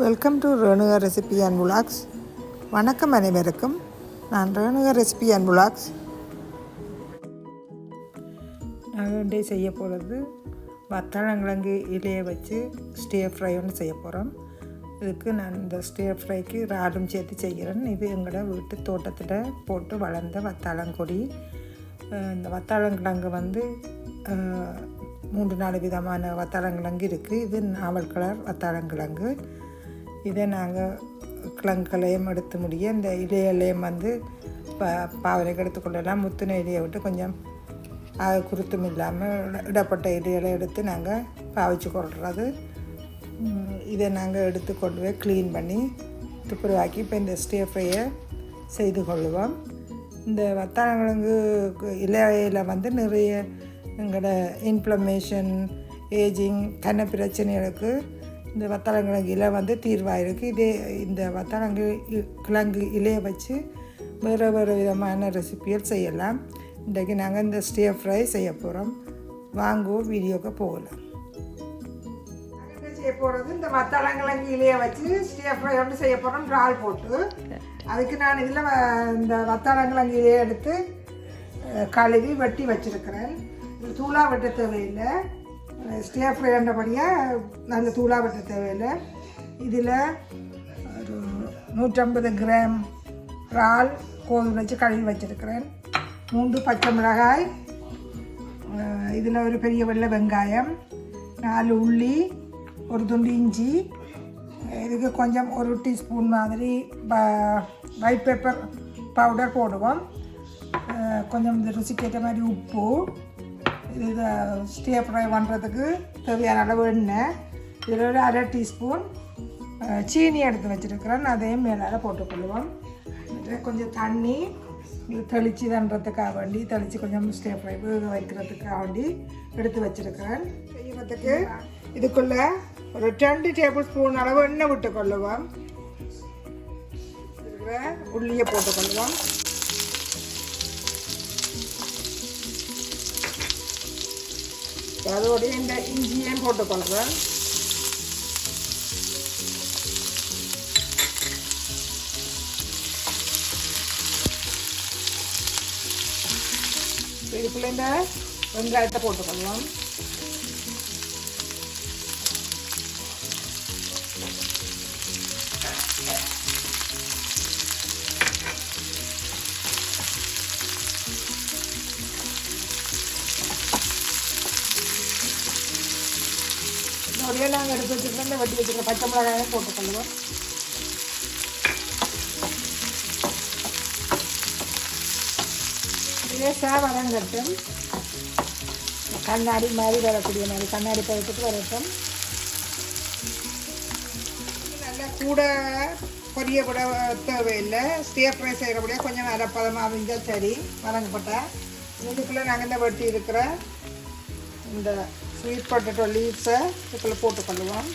Welcome to Renuka recipe and blogs வணக்கம் அனைவருக்கும். நான் ரேணுகா ரெசிபி அண்ட் புலாக்ஸ் நாங்கள் வந்து செய்ய போகிறது வத்தாளங்கிழங்கு இலையை வச்சு ஸ்டேர் ஃப்ரை ஒன்று செய்ய போகிறோம் இதுக்கு நான் இந்த ஸ்டேர் ஃப்ரைக்கு ராடும் சேர்த்து செய்கிறேன். இது எங்களோட வீட்டு தோட்டத்தில் போட்டு வளர்ந்த வத்தாளங்கொடி இந்த வத்தாளங்கிழங்கு வந்து மூன்று நாலு விதமான வத்தாளங்கிழங்கு இருக்குது இது நாவல் கலர் வத்தாளங்கிழங்கு இதை நாங்கள் கிழங்குகளையும் எடுத்து முடிய இந்த இலையிலையும் வந்து பா பாவலைக்கு எடுத்துக்கொள்ளலாம் முத்துன இலையை விட்டு கொஞ்சம் அது குருத்தும் இல்லாமல் இடப்பட்ட இலைகளை எடுத்து நாங்கள் பாவிச்சு கொள்வது இதை நாங்கள் எடுத்து கொண்டு போய் க்ளீன் பண்ணி துப்புரவாக்கி இப்போ இந்த ஸ்டே ஃப்ரையை செய்து கொள்வோம். இந்த வத்தானங்கிழங்கு இலையில வந்து நிறைய எங்களோட இன்ஃப்ளமேஷன் ஏஜிங் கண்ண பிரச்சனைகளுக்கு இந்த வத்தாளங்கிழங்கு இலை வந்து தீர்வாக இருக்குது இதே இந்த வத்தாளங்கு இ- கிழங்கு இலையை வச்சு வேறு வேறு விதமான ரெசிபிகள் செய்யலாம். இன்றைக்கு நாங்கள் இந்த ஸ்டே ஃப்ரை செய்ய போகிறோம் வாங்குவோம் வீடியோக்கு போகலாம். செய்ய போகிறது இந்த வத்தாளங்கிழங்கு இலையை வச்சு ஸ்டே ஃப்ரை ஒன்று செய்ய போகிறோம் இறால் போட்டு. அதுக்கு நான் இதில் இந்த வத்தாளங்கிழங்கு இலையை எடுத்து கழுவி வெட்டி வச்சிருக்கிறேன். இது தூளா வெட்ட தேவையில்லை. ஸ்டே ஃப்ரைன்றபடியாக நல்ல தூளாக வெட்ட தேவையில்லை. இதில் ஒரு நூற்றம்பது கிராம் இறால் கோது வச்சு கழுவி வச்சுருக்கிறேன். மூன்று பச்சை மிளகாய் இதில் ஒரு பெரிய வெள்ளை வெங்காயம் நாலு உள்ளி ஒரு துண்டு இஞ்சி இதுக்கு கொஞ்சம் ஒரு டீஸ்பூன் மாதிரி ஒயிட் பேப்பர் பவுடர் போடுவோம். கொஞ்சம் இந்த ருசிக்கேற்ற மாதிரி உப்பு இது ஸ்டே ஃப்ரை பண்ணுறதுக்கு தேவையான அளவு எண்ணெய். இதில் ஒரு அரை டீஸ்பூன் சீனி எடுத்து வச்சுருக்கிறேன். அதையும் மேலால் போட்டுக்கொள்வோம் கொஞ்சம் தண்ணி இது தெளித்து தண்டுறதுக்காக வேண்டி தெளித்து கொஞ்சம் ஸ்டே ஃப்ரை வேக வைக்கிறதுக்காக வேண்டி எடுத்து வச்சுருக்கிறேன். செய்யறதுக்கு இதுக்குள்ளே ஒரு ரெண்டு டேபிள் ஸ்பூன் அளவு எண்ணெய் விட்டுக்கொள்ளுவோம். உள்ளியை போட்டுக்கொள்வோம் அதோடைய இந்த இஞ்சியும் போட்டுக்கொள்கிறேன் இதுக்குள்ள இந்த வெங்காயத்தை போட்டுக்கொள்ளலாம் இதோடய நாங்கள் எடுத்து வச்சுருக்கோம் வெட்டி வச்சுருக்க பச்சை மிளகாயும் போட்டுக்கொள்ளுவோம் லேசாக வரங்கட்டும் கண்ணாடி மாதிரி வரக்கூடிய மாதிரி கண்ணாடி பழத்துக்கு வரட்டும் நல்லா கூட பொரிய கூட தேவையில்லை. ஸ்டே ஃப்ரை செய்கிறபடியாக கொஞ்சம் அரைப்பதமாக இருந்தால் சரி. வதங்கப்பட்டால் இதுக்குள்ளே நாங்கள் இந்த வெட்டி இருக்கிற இந்த ஸ்வீட் பொட்டேட்டோ லீவ்ஸை இதுக்குள்ளே போட்டுக்கொள்ளுவோம்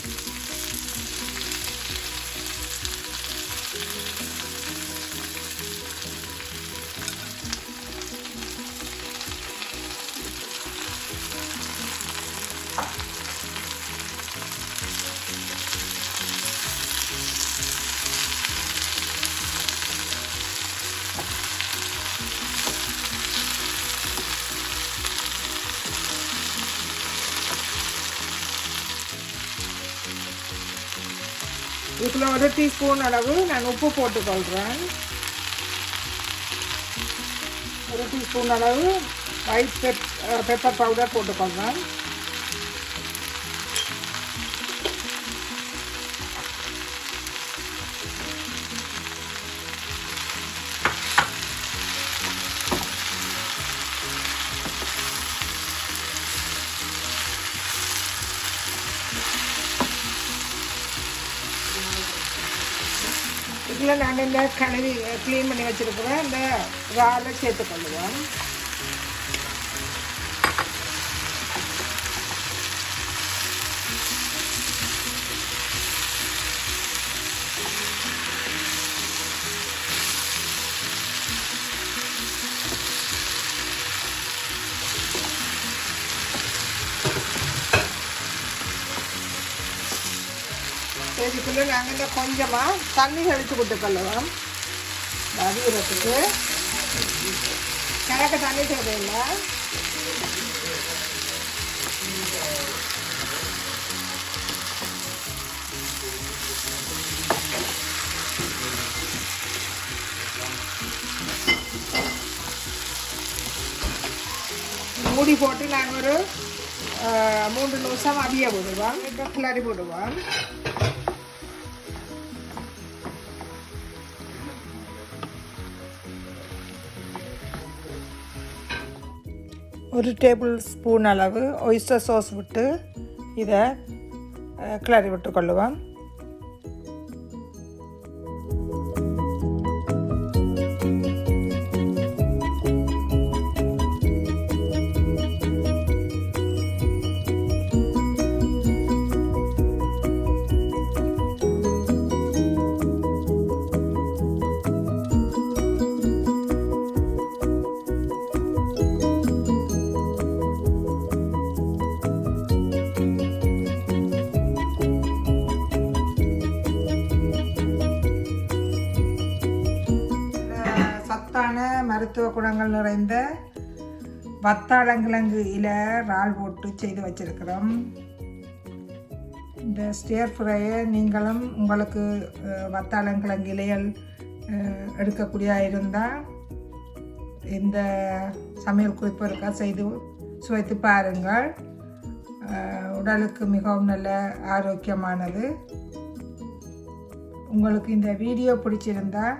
இதில் ஒரு டீஸ்பூன் அளவு நான் உப்பு போட்டுக்கொள்கிறேன் ஒரு டீஸ்பூன் அளவு ஒயிட் பெப் பெப்பர் பவுடர் போட்டுக்கொள்கிறேன் இதுக்குள்ளே நாங்கள் இந்த கழுவி க்ளீன் பண்ணி வச்சுருக்கிறோம் இந்த இறாலை சேர்த்துக்கொள்ளுவோம். இதுக்குள்ளே நாங்கள் இந்த கொஞ்சமாக தண்ணி கழித்து கொடுத்துக்கொள்ளலாம் அவியறதுக்கு கிழக்க தண்ணி தேவையில்லை. மூடி போட்டு நாங்கள் ஒரு மூன்று நிமிஷம் அவிய போடுவோம் இப்போ கிளறி போடுவோம் ஒரு டேபிள் ஸ்பூன் அளவு ஒய்ஸ்டர் சாஸ் விட்டு இதை கிளறி விட்டுக்கொள்ளுவோம். மருத்துவ குணங்கள் நிறைந்த வத்தாளங்கிழங்கு இலை ரால் போட்டு செய்து வச்சிருக்கிறோம். இந்த ஸ்டேர் ஃப்ரையை நீங்களும் உங்களுக்கு அஹ், வத்தாளங்கிழங்கு இலைகள் எடுக்கக்கூடிய இருந்தால் இந்த சமையல் குறிப்பு இருக்க செய்து சுவைத்து பாருங்கள். உடலுக்கு மிகவும் நல்ல ஆரோக்கியமானது. உங்களுக்கு இந்த வீடியோ பிடிச்சிருந்தால்